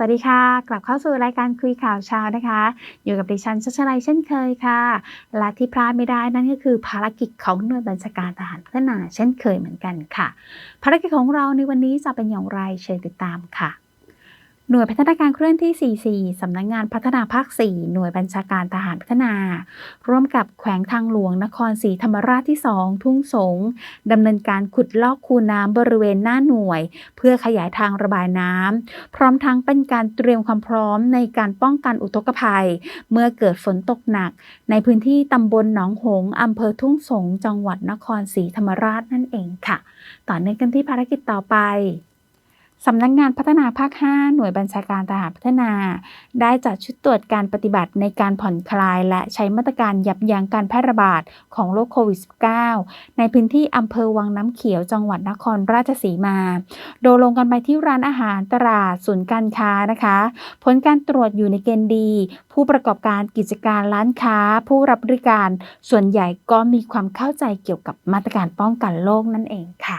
สวัสดีค่ะ กลับเข้าสู่รายการคุยข่าวเช้านะคะ อยู่กับดิฉันชัชลัยเช่นเคยค่ะ และที่พลาดไม่ได้นั่นก็คือภารกิจของหน่วยบัญชาการทหารพัฒนาเช่นเคยเหมือนกันค่ะ ภารกิจของเราในวันนี้จะเป็นอย่างไรเชิญติดตามค่ะ หน่วยพัฒนาการเคลื่อนที่ 44 สำนักงงานพัฒนาภาค 4 หน่วยบัญชาการทหารพัฒนา ร่วมกับแขวงทางหลวงนครศรีธรรมราชที่ 2 ทุ่งสง ดำเนินการขุดลอกคูน้ำบริเวณหน้าหน่วย เพื่อขยายทางระบายน้ำ พร้อมทั้งเป็นการเตรียมความพร้อมในการป้องกันอุทกภัย เมื่อเกิดฝนตกหนัก ในพื้นที่ตำบลหนองหงอำเภอทุ่งสง จังหวัดนครศรีธรรมราชนั่นเองค่ะ ต่อเนื่องกันที่ภารกิจต่อไป สำนักงงานพัฒนาภาค 5 หน่วยบัญชาการทหารพัฒนา ได้จัดชุดตรวจการปฏิบัติในการผ่อนคลาย และใช้มาตรการยับยั้งการแพร่ระบาดของโรคโควิด -19 ในพื้นที่อำเภอวังน้ำเขียวจังหวัดนครราชสีมา โดยลงกันไปที่ร้านอาหารตลาดศูนย์การค้านะคะ ผลการตรวจอยู่ในเกณฑ์ดี ผู้ประกอบการกิจการร้านค้า ผู้รับบริการ ส่วนใหญ่ก็มีความเข้าใจเกี่ยวกับมาตรการป้องกันโรคนั่นเองค่ะ